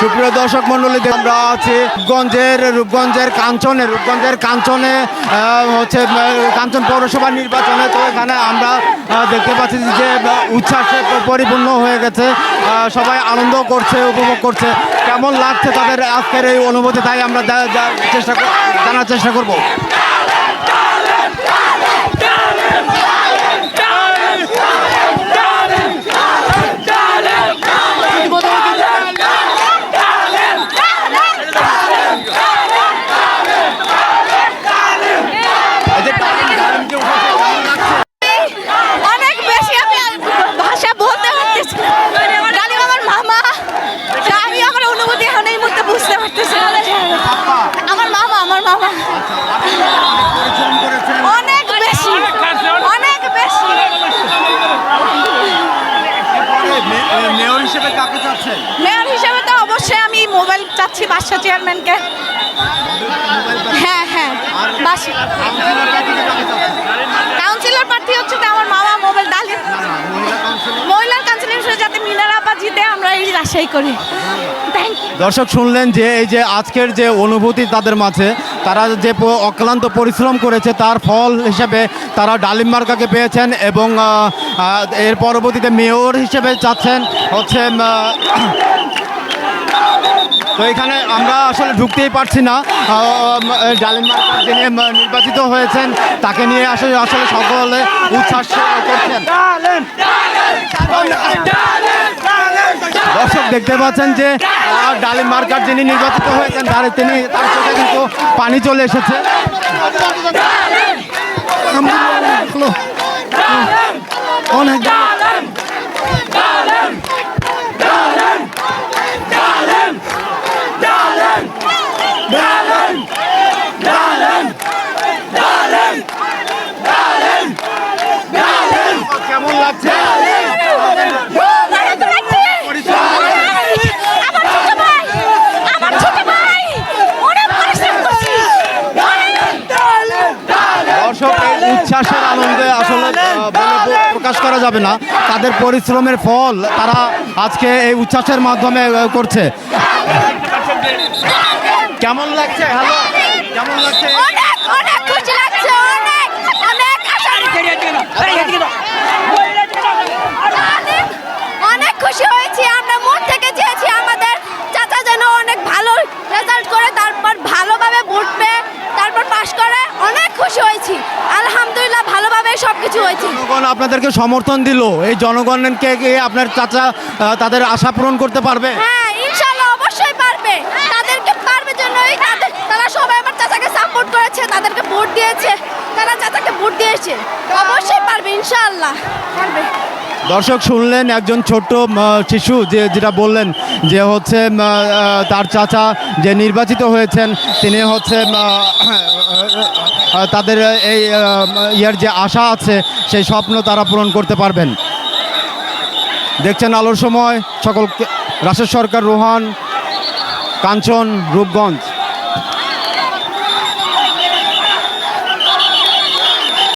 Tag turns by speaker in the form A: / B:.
A: সুপ্রিয় দর্শক মন্ডলী আমরা আছি রূপগঞ্জের রূপগঞ্জের কাঞ্চনে রূপগঞ্জের কাঞ্চনে হচ্ছে কাঞ্চন পৌরসভা নির্বাচনে। তো এখানে আমরা দেখতে পাচ্ছি যে উচ্ছ্বাসে পরিপূর্ণ হয়ে গেছে। সবাই আনন্দ করছে, উপভোগ করছে। কেমন লাগছে তাদের আজকের এই অনুভূতি, তাই আমরা চেষ্টা জানার চেষ্টা করব এই যে ডালিম- ডালিম যে উঠেছে, কেমন লাগছে?
B: অনেক বেশি আমি আর ভাষা বলতে পারতেছি না। ডালিম আমার মামা যা আমি আমার অনুভূতি এখন এই মুহূর্তে বুঝতে পারতেছি না। আমার মামা আমার মামা
A: পরিশ্রম করেছেন
B: অনেক বেশি অনেক বেশি।
A: মেয়র হিসেবে কাকে চাচ্ছেন?
B: মেয়র হিসেবে তো অবশ্যই আমি মোবাইল চাচ্ছি বাসা চেয়ারম্যানকে। হ্যাঁ হ্যাঁ
A: কাউন্সিলর
B: প্রার্থী হচ্ছে তো আমার মামা মোবাইল
A: কাউন্সিলর
B: মহিলার কাউন্সিলর হিসেবে যাতে মিনারা আপা জিতে আমরা এই আশাই করি।
A: দর্শক শুনলেন যে এই যে আজকের যে অনুভূতি তাদের মাঝে তারা যে অক্লান্ত পরিশ্রম করেছে, তার ফল হিসেবে তারা ডালিম মার্কাকে পেয়েছেন এবং এর পরবর্তীতে মেয়র হিসেবে চাচ্ছেন হচ্ছে তো এখানে আমরা আসলে ঢুকতেই পারছি না। ডালিম যিনি নির্বাচিত হয়েছেন, তাকে নিয়ে আসলে আসলে সকলে উচ্ছ্বাস করছেন। দর্শক দেখতে পাচ্ছেন যে ডালিম মার্কার যিনি নির্বাচিত হয়েছেন, তার তিনি, তার চোখে কিন্তু পানি চলে এসেছে। অনেক কেমন লাগছে
B: আমার ছোট ভাই আমার ছোট ভাই অনেক পরিশ্রম করছি
A: দর্শক এই আনন্দে আসলে বলে প্রকাশ করা যাবে না। তাদের পরিশ্রমের ফল তারা আজকে এই উচ্ছ্বাসের মাধ্যমে করছে। কেমন লাগছে? হ্যালো কেমন লাগছে?
B: অনেক অনেক খুশি লাগছে অনেক। অনেক আশা অনেক-
A: জনগণ আপনাদেরকে সমর্থন দিল। এই জনগণকে কি আপনার চাচা তাদের আশা পূরণ করতে পারবে?
B: হ্যাঁ ইনশাল্লাহ অবশ্যই পারবে। তাদেরকে পারবে জন্যই তাদের তারা সবাই আমার চাচাকে সাপোর্ট করেছে তাদেরকে ভোট দিয়েছে তারা চাচাকে ভোট দিয়েছে। অবশ্যই পারবে ইনশাআল্লাহ পারবে।
A: দর্শক শুনলেন একজন ছোট্ট শিশু যে যেটা বললেন যে হচ্ছে তার চাচা যে নির্বাচিত হয়েছেন তিনি হচ্ছে তাদের এই ইয়ের যে আশা আছে, সেই স্বপ্ন তারা পূরণ করতে পারবেন। দেখছেন আলোর সময় সকল রাশের সরকার, রোহান, কাঞ্চন, রূপগঞ্জ।